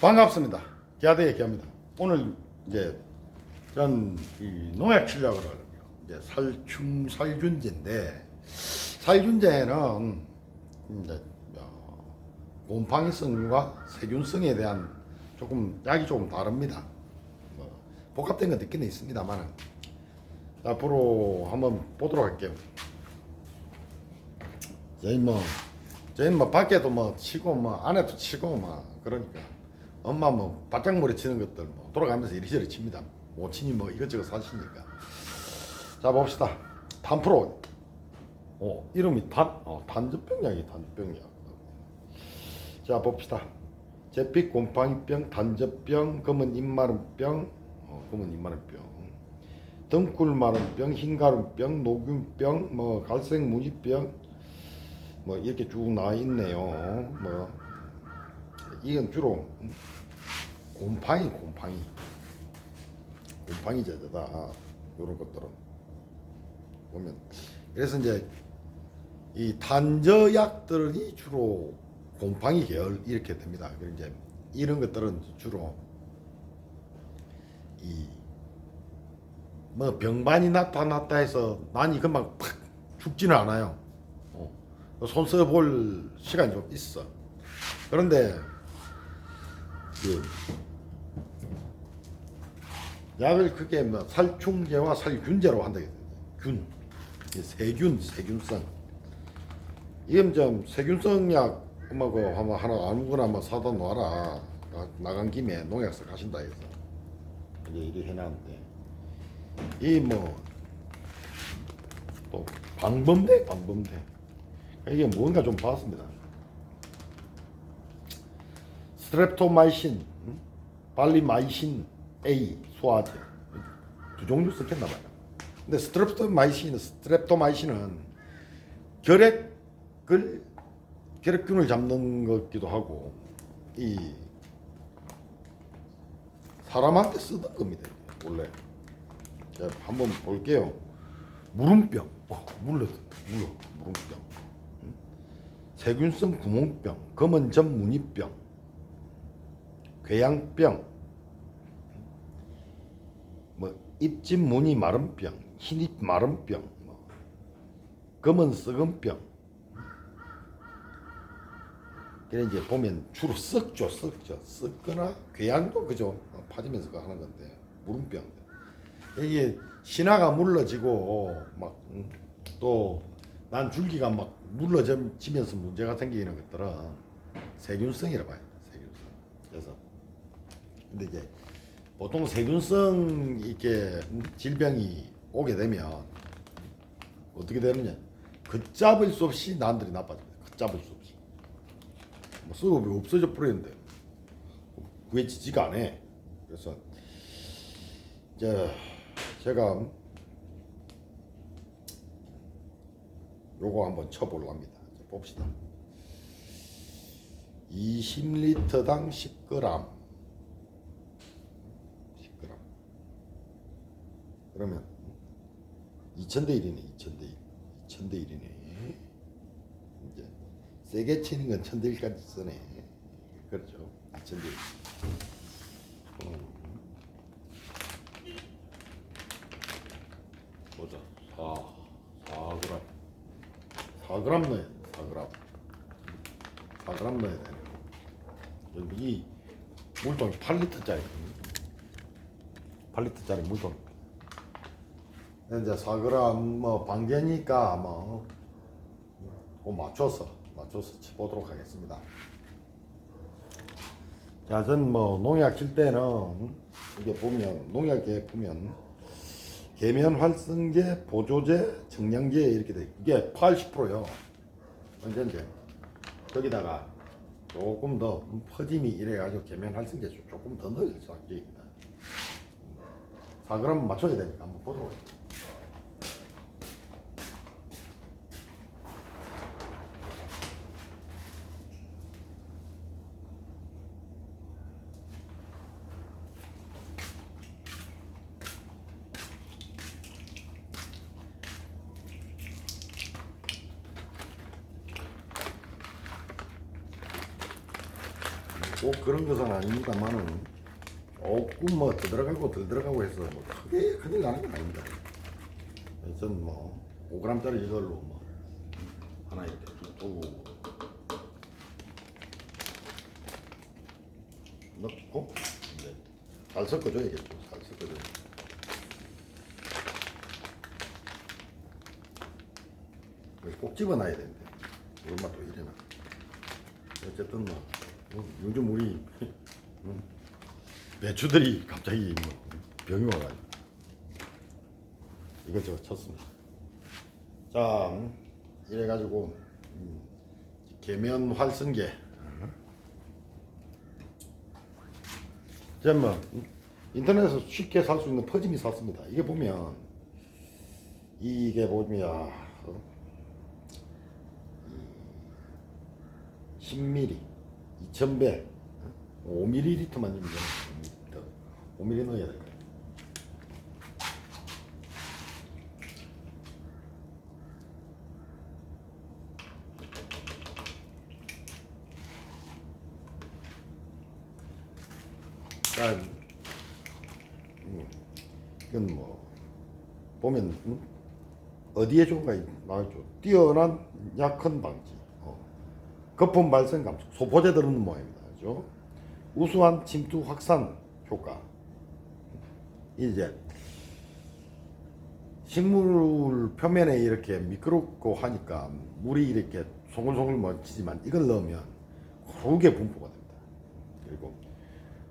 반갑습니다. 기아대 얘기합니다. 오늘 이제 전이 농약 그러거든요. 이제 살충 살균제인데 살균제는 이제 어, 곰팡이성과 세균성에 대한 조금 약이 조금 다릅니다. 뭐 복합된 건 있긴 있습니다만 앞으로 한번 보도록 할게요. 저희 뭐 저희는 뭐 밖에도 뭐 치고 뭐 안에도 치고 뭐 그러니까 엄마 뭐 바짝머리 치는 것들 뭐 돌아가면서 이리저리 칩니다. 모친이 뭐 이것저것 사시니까 자 봅시다. 단프로 어 이름이 단 어, 단저병약이 단저병약 자 봅시다. 제빛 곰팡이병, 단저병, 검은 입마름병, 어, 검은 입마름병, 등굴 마름병, 흰가름병, 녹균병, 뭐 갈색 무늬병, 뭐 이렇게 쭉 나와 있네요. 뭐 이건 주로 곰팡이, 곰팡이, 곰팡이 제제다. 이런 것들은 보면 그래서 이제 이 단저약들이 주로 곰팡이 계열 이렇게 됩니다. 이제 이런 것들은 주로 이 뭐 병반이 나타났다 해서 난이 금방 팍 죽지는 않아요. 어. 손 써볼 시간이 좀 있어. 그런데 그 약을 크게 뭐 살충제와 살균제로 한다. 균, 이 세균, 세균성. 이건 좀 세균성 약 엄마고 하나 아무거나 한번 사다 놔라. 나- 나간 김에 농약사 가신다 해서 이제 이리 해놨는데 이 뭐 또 방범대, 방범대. 이게 뭔가 좀 봤습니다. 스트랩토마이신, 음? 발리마이신 A 소화제 두 종류 섞였나 봐요. 근데 스트랩토마이신, 스트랩토마이신은 결핵을 결핵균을 잡는 것기도 하고 이 사람한테 쓰던 겁니다. 원래 자, 한번 볼게요. 무름병, 어, 물러, 무름병. 음? 세균성 구멍병, 검은 점 무늬병, 궤양병, 뭐 입집 무늬 마름병, 흰입 마름병, 뭐 검은 썩은병. 그래 이제 보면 주로 썩죠, 썩죠, 썩거나 궤양도 그죠, 어, 파지면서 그 하는 건데 무름병. 이게 신화가 물러지고 막또 난 줄기가 막 물러지면서 문제가 생기는 것들은 세균성이라 봐요. 세균성. 그래서 근데 이제 보통 세균성 이렇게 질병이 오게 되면 어떻게 되느냐? 걷잡을 수 없이 난들이 나빠집니다. 걷잡을 수 없이. 뭐 수급이 없어져 버리는데 구해지지가 않아. 그래서 이제 제가 요거 한번. 이제 봅시다. 20리터당 10g. 10g. 그러면 2000대 1이네. 2000대 1. 2000대 1이네. 이제 세게 치는 건 1000대 1까지 쓰네. 그렇죠. 2000대 1. 보자. 4, 4g. 4g 넣어야 돼. 4g. 4g 넣어야 돼. 여기 물통이 8리터짜리. 8리터짜리 물통. 이제 4g 뭐 반개니까 뭐 맞춰서 맞춰서 쳐보도록 하겠습니다. 자, 전 뭐 농약 칠 때는 이게 보면 농약에 보면 계면 활성제, 보조제, 정량제 이렇게 돼. 이게 80%요. 언제인데 거기다가 조금 더 퍼짐이 이래가지고 계면 활성제 조금 더 넣을 수 있습니다. 4g 맞춰야 되니까 한번 보도록 하겠습니다. 꼭 그런 것은 아닙니다만은 조금 뭐 더 들어가고 덜 들어가고 해서 뭐 크게 큰일 나는 건 아닙니다. 저는 뭐 5g짜리 이걸로 뭐 하나 이렇게 두고 넣고 이제 잘 섞어줘야겠죠. 잘 섞어줘야 꼭 집어놔야 되는데 얼마 또 이래나 어쨌든 뭐 음, 요즘 우리 배추들이 갑자기 뭐 병이 와가지고. 이것저것 쳤습니다. 자 음, 이래가지고 음, 개면 활성계. 제뭐 인터넷에서 쉽게 살 수 있는 퍼짐이 샀습니다. 이게 보면 이게 보면 어? 10mm 2,000배 5ml만 주면 되나? 5ml. 5ml 넣어야 될 거야. 자, 이건 뭐, 보면, 음? 어디에 좋은가 나와있죠. 뛰어난 약한 방지. 어. 거품 발생 감소, 소포제 들어있는 모양입니다. 그죠? 우수한 침투 확산 효과. 이제 식물 표면에 이렇게 미끄럽고 하니까 물이 이렇게 송글송글 멈치지만 이걸 넣으면 고르게 분포가 됩니다. 그리고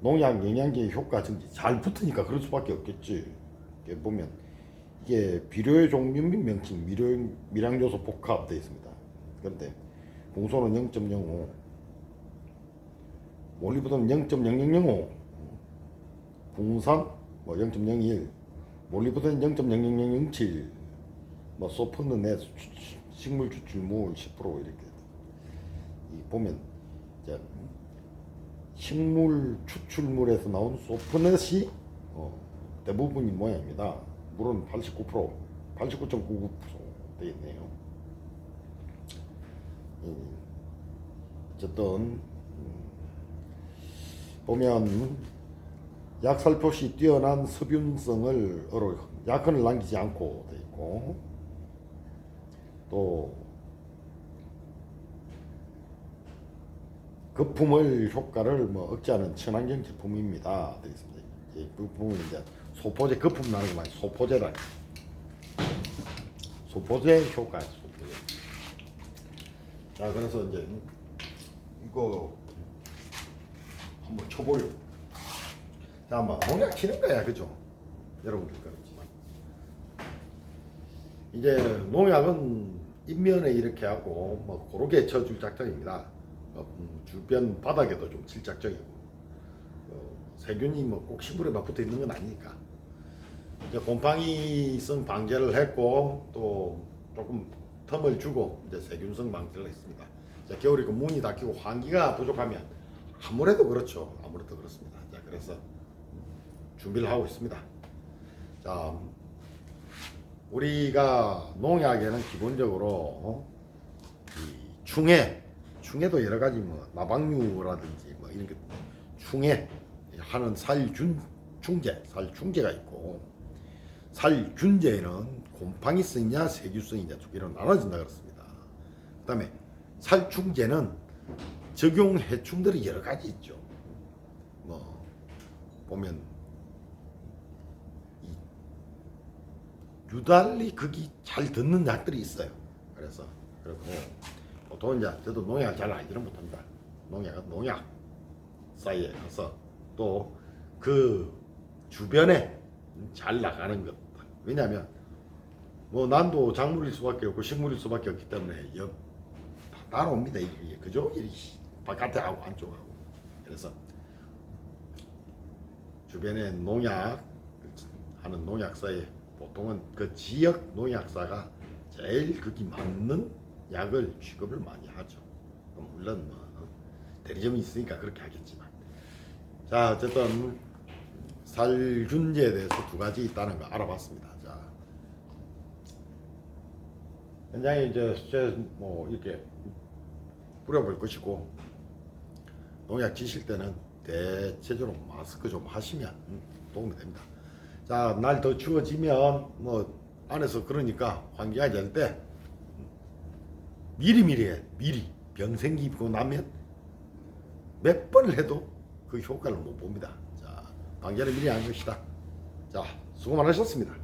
농약 영양제 효과 증지 잘 붙으니까 그럴 수밖에 없겠지. 이게 보면 이게 비료의 종류 및 명칭 미료 미량 요소 복합되어 있습니다. 그런데 봉소는 0.05, 몰리브든 0.0005, 붕산 뭐 0.01, 몰리브든 0.00007, 뭐 소프는 내 식물 추출물 10% 이렇게. 이 보면 이제 식물 추출물에서 나온 소프넷이 어, 대부분이 모양입니다. 물은 89%, 89.99%돼 있네요. 음, 어쨌든 음, 보면 약살포시 뛰어난 섭윤성을 약흔을 남기지 않고 돼 있고 또 거품을 효과를 뭐 억제하는 친환경 제품입니다. 되어 있습니다. 이 부분은 이제 소포제 거품 나는 거 말이 소포제라. 소포제 효과, 자, 그래서 이제 이거 한번 쳐보려. 자, 뭐 농약 치는 거야, 그죠? 여러분들 그렇지만 이제 농약은 입면에 이렇게 하고 뭐 고르게 쳐줄 작전입니다. 어, 음, 주변 바닥에도 좀 칠 작전이고 어, 세균이 뭐꼭 식물에만 붙어 있는 건 아니니까 이제 곰팡이성 방제를 했고 또 조금 텀을 주고 이제 세균성 방제를 했습니다. 자, 겨울이고 문이 닫히고 환기가 부족하면 아무래도 그렇죠. 아무래도 그렇습니다. 자, 그래서 준비를 하고 있습니다. 자, 우리가 농약에는 기본적으로 어, 이 충해, 충해도 여러 가지 뭐 나방류라든지 뭐 이런 게 충해 하는 살균 충제, 살충제가 있고 살 균제는 곰팡이성이냐 세균성이냐 두 개로 나눠진다 그렇습니다. 그 다음에 살충제는 적용 해충들이 여러 가지 있죠. 뭐 보면 이 유달리 극이 잘 듣는 약들이 있어요. 그래서 그리고 보통 이제 저도 농약 잘 알지는 못합니다. 농약은 농약 사이에 가서 또 그 주변에 잘 나가는 것. 왜냐하면 뭐 난도 작물일 수밖에 없고 식물일 수밖에 없기 때문에 옆 따라옵니다. 이게 그죠? 이 바깥에 하고 안쪽하고. 그래서 주변에 농약 하는 농약사에 보통은 그 지역 농약사가 제일 그기 맞는 약을 취급을 많이 하죠. 물론 뭐 대리점이 있으니까 그렇게 하겠지만. 자 어쨌든 살균제에 대해서 두 가지 있다는 거 알아봤습니다. 자 현장에 이제 뭐 이렇게 뿌려볼 것이고 농약 지실 때는 대체적으로 마스크 좀 하시면 음, 도움이 됩니다. 자, 날 더 추워지면 뭐 안에서 그러니까 환기가 될 때 미리 미리 해. 미리 병 생기고 나면 몇 번을 해도 그 효과를 못 봅니다. 자, 관계를 미리 한 것이다. 자, 수고 많으셨습니다.